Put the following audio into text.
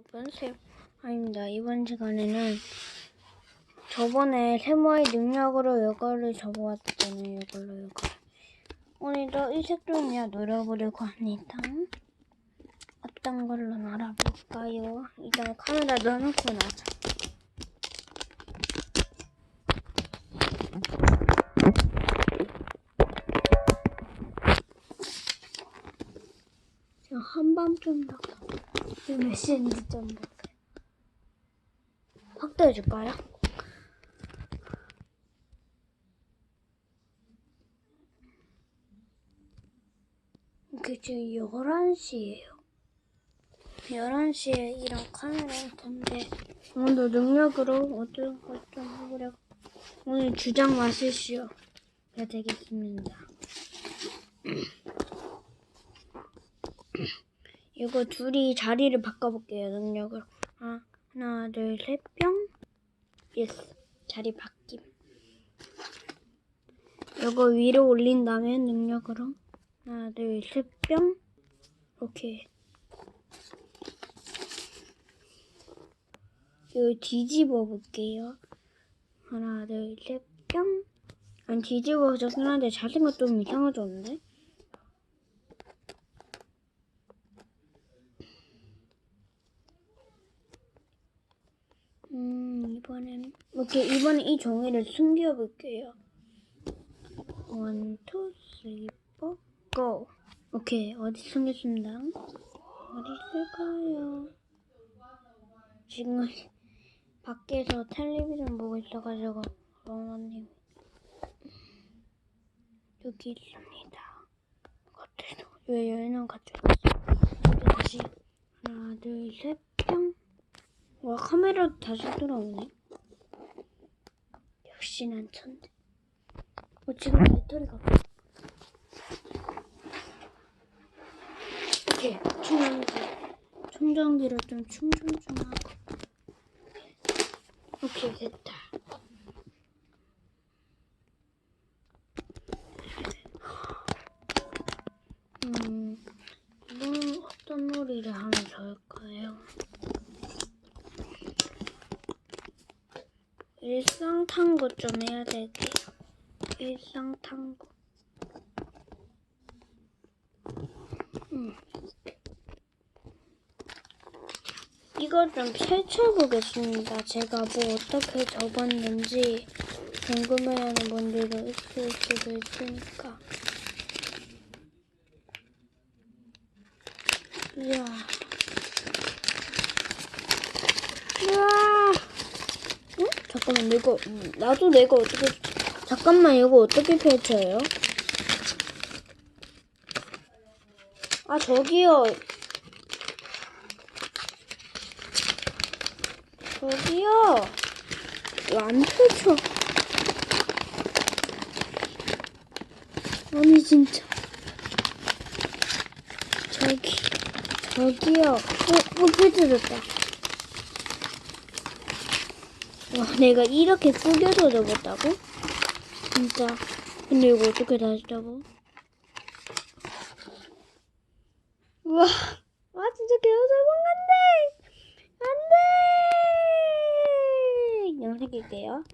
여러분 세 아닙니다. 이번 시간에는 저번에 세모의 능력으로 이거를 접어왔잖아요. 이걸로 이거. 오늘도 이 색종이야 노려보려고 합니다. 어떤 걸로 알아볼까요? 일단 카메라 넣어놓고 나자. 지금 한밤좀 더. 지금 몇 시인지 좀 볼게요. 확대해 줄까요? 이게 지금 11시예요. 11시에 이런 카메라일 텐데 오늘도 능력으로 어떤 것좀 해보려고 오늘 주장 마시시오. 가 되겠습니다. 이거 둘이 자리를 바꿔볼게요, 능력으로. 아, 하나, 둘, 셋, 뿅. 예스. 자리 바뀜. 이거 위로 올린 다음에 능력으로. 하나, 둘, 셋, 뿅. 오케이. 이거 뒤집어 볼게요. 하나, 둘, 셋, 뿅. 아니, 뒤집어졌긴 한데 자세가 좀 이상해졌는데? 음, 오케이, 이번엔 이 종이를 숨겨 볼게요. 원, 투, 쓰리, 포, 고! 오케이, 어디 숨겼습니다. 어디 있을까요? 지금 밖에서 텔레비전 보고 있어가지고, 어머님. 여기 있습니다. 겉에서, 왜 있어? 어디 다시, 하나, 둘, 셋, 뿅! 와 카메라 다시 돌아오네. 난 천재. 어 지금 배터리가. 오케이 충전기. 충전기를 좀 충전 좀 하고. 오케이 됐다. 음 이번 어떤 놀이를 하면 좋을까요? 일상 탐구 좀 해야 될게요. 일상 탐구. 음. 이거 좀 펼쳐보겠습니다. 제가 뭐 어떻게 적었는지 궁금해하는 분들도 있을 수도 있으니까. 이야. 잠깐만 내가 음, 나도 내가 어떻게 잠깐만 이거 어떻게 펼쳐요? 아 저기요. 저기요. 왜안 펼쳐. 아니 진짜. 저기 저기요. 어, 어 펼쳐졌다 와, 내가 이렇게 구겨서 접었다고? 진짜. 근데 이거 어떻게 다시 접어? 우와, 와, 진짜 개우 접은 건데! 안 돼! 영색일게요.